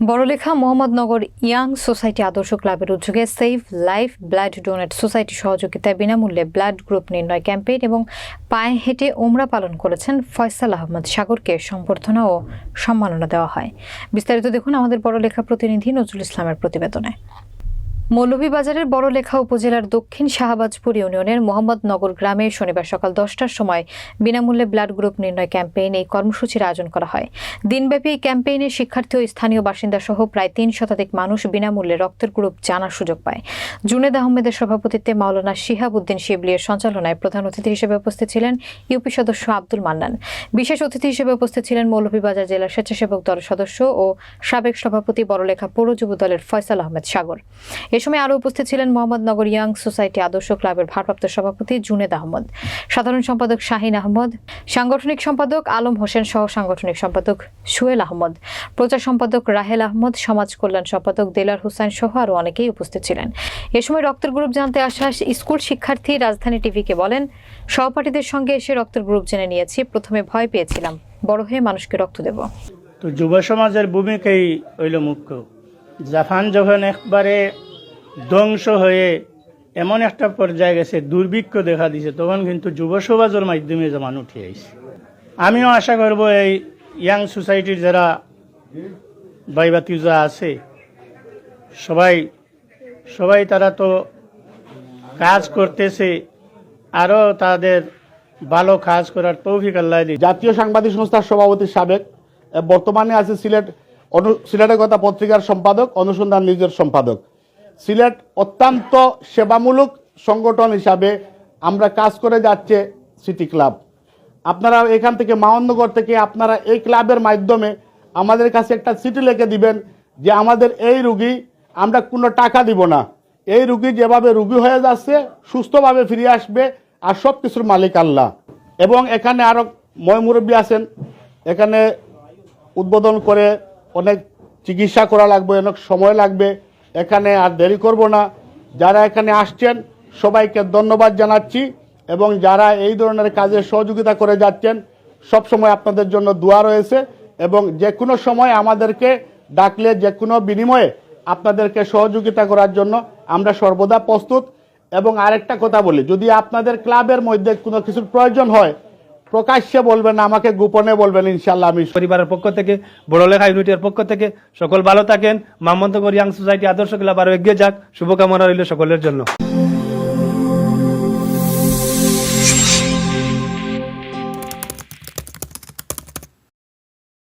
Barlekha Mohammadnagar young society আদর্শ ক্লাবের উদ্যোগে save life blood donate society সহযোগিতায় বিনামূল্যে ব্লাড গ্রুপ নির্ণয় ক্যাম্পেইন এবং পায়ে হেঁটে ওমরা পালন করেছেন ফয়সাল আহমদ সাগরকে সম্বর্ধনা ও সম্মাননা দেওয়া হয়। বিস্তারিত দেখুন আমাদের বড়লেখা প্রতিনিধি নজরুল ইসলামের প্রতিবেদনে। মৌলভীবাজারের বড়লেখা উপজেলার দক্ষিণ শাহবাজপুর ইউনিয়নের মোহাম্মদনগর গ্রামে শনিবার সকাল দশটার সময় বিনামূল্যে ব্লাড গ্রুপ নির্ণয় ক্যাম্পেইন এই কর্মসূচির আয়োজন করা হয়। দিনব্যাপী এই ক্যাম্পেইনে শিক্ষার্থী ও স্থানীয় বাসিন্দা সহ প্রায় তিন শতাধিক মানুষ বিনামূল্যে রক্তের গ্রুপ জানার সুযোগ পায়। জুনেদ আহমেদের সভাপতিত্বে মাওলানা শিহাব উদ্দিন শিবলির সঞ্চালনায় প্রধান অতিথি হিসেবে উপস্থিত ছিলেন ইউপি সদস্য আব্দুল মান্নান। বিশেষ অতিথি হিসেবে উপস্থিত ছিলেন মৌলভীবাজার জেলা স্বেচ্ছাসেবক দলের সদস্য ও সাবেক সভাপতি বড়লেখা পৌর যুব দলের ফয়সাল আহমেদ সাগর। এ সময় আরও উপস্থিত ছিলেন মোহাম্মদনগর ইয়াং সোসাইটি আদর্শ ক্লাবের ভারপ্রাপ্ত সভাপতি জুনেদ আহমদ, সাধারণ সম্পাদক শাহিন আহমদ, সাংগঠনিক সম্পাদক আলম হোসেন সহ সাংগঠনিক সম্পাদক সুয়েল আহমদ, প্রচার সম্পাদক রাহেল আহমদ, সমাজ কল্যাণ সম্পাদক দেলার হোসেন সহ আরও অনেকেই উপস্থিত ছিলেন। এ সময় রক্তের গ্রুপ জানতে আসা স্কুল শিক্ষার্থী রাজধানী টিভিকে বলেন, সহপাঠীদের সঙ্গে এসে রক্তের গ্রুপ জেনে নিয়েছি, প্রথমে ভয় পেয়েছিলাম, বড় হয়ে মানুষকে রক্ত দেব। তো যুব সমাজের ভূমিকাই হইল মুখ্য। জাপান যখন একবারে ধ্বংস হয়ে এমন একটা পর্যায়ে গেছে, দুর্ভিক্ষ দেখা দিছে তখন কিন্তু যুব সমাজের মাধ্যমে জমান উঠে আইছে আমিও আশা করব এই ইয়াং সোসাইটির যারা বাইবাতিজা আছে, সবাই সবাই তারা তো কাজ করতেছে, আরও তাদের ভালো কাজ করার তৌফিক আল্লাহ জাতীয় সাংবাদিক সংস্থার সভাপতি সাবেক বর্তমানে আছে সিলেট সিলেটের কথা পত্রিকার সম্পাদক, অনুসন্ধান নিজের সম্পাদক। সিলেট অত্যন্ত সেবামূলক সংগঠন হিসাবে আমরা কাজ করে যাচ্ছে সিটি ক্লাব। আপনারা এখান থেকে মাওয়ান্নগর থেকে আপনারা এই ক্লাবের মাধ্যমে আমাদের কাছে একটা চিঠি লিখে দিবেন যে আমাদের এই রুগী, আমরা কোনো টাকা দিব না। এই রুগী যেভাবে রুগী হয়ে যাচ্ছে, সুস্থভাবে ফিরে আসবে আর সব কিছুর মালিক আল্লাহ। এবং এখানে আরও ময় মুরব্বী আছেন, এখানে উদ্বোধন করে অনেক চিকিৎসা করা লাগবে, অনেক সময় লাগবে। এখানে আর দেরি করব না। যারা এখানে আসছেন, সবাইকে ধন্যবাদ জানাচ্ছি এবং যারা এই ধরনের কাজে সহযোগিতা করে যাচ্ছেন সব সময় আপনাদের জন্য দোয়া রয়েছে এবং যে কোনো সময় আমাদেরকে ডাকলে, যে কোনো বিনিময়ে আপনাদেরকে সহযোগিতা করার জন্য আমরা সর্বদা প্রস্তুত। এবং আরেকটা কথা বলি, যদি আপনাদের ক্লাবের মধ্যে কোনো কিছুর প্রয়োজন হয় প্রকাশ্যে বলবেন আমাকে গোপনে বলবেন ইনশাল্লাহ আমি পরিবারের পক্ষ থেকে, বড়লেখা ইউনিটের পক্ষ থেকে, সকল ভালো থাকেন। মামন্ত ইয়াং সোসাইটি আদর্শ ক্লাব আরও এগিয়ে যাক। শুভকামনা রইল সকলের জন্য।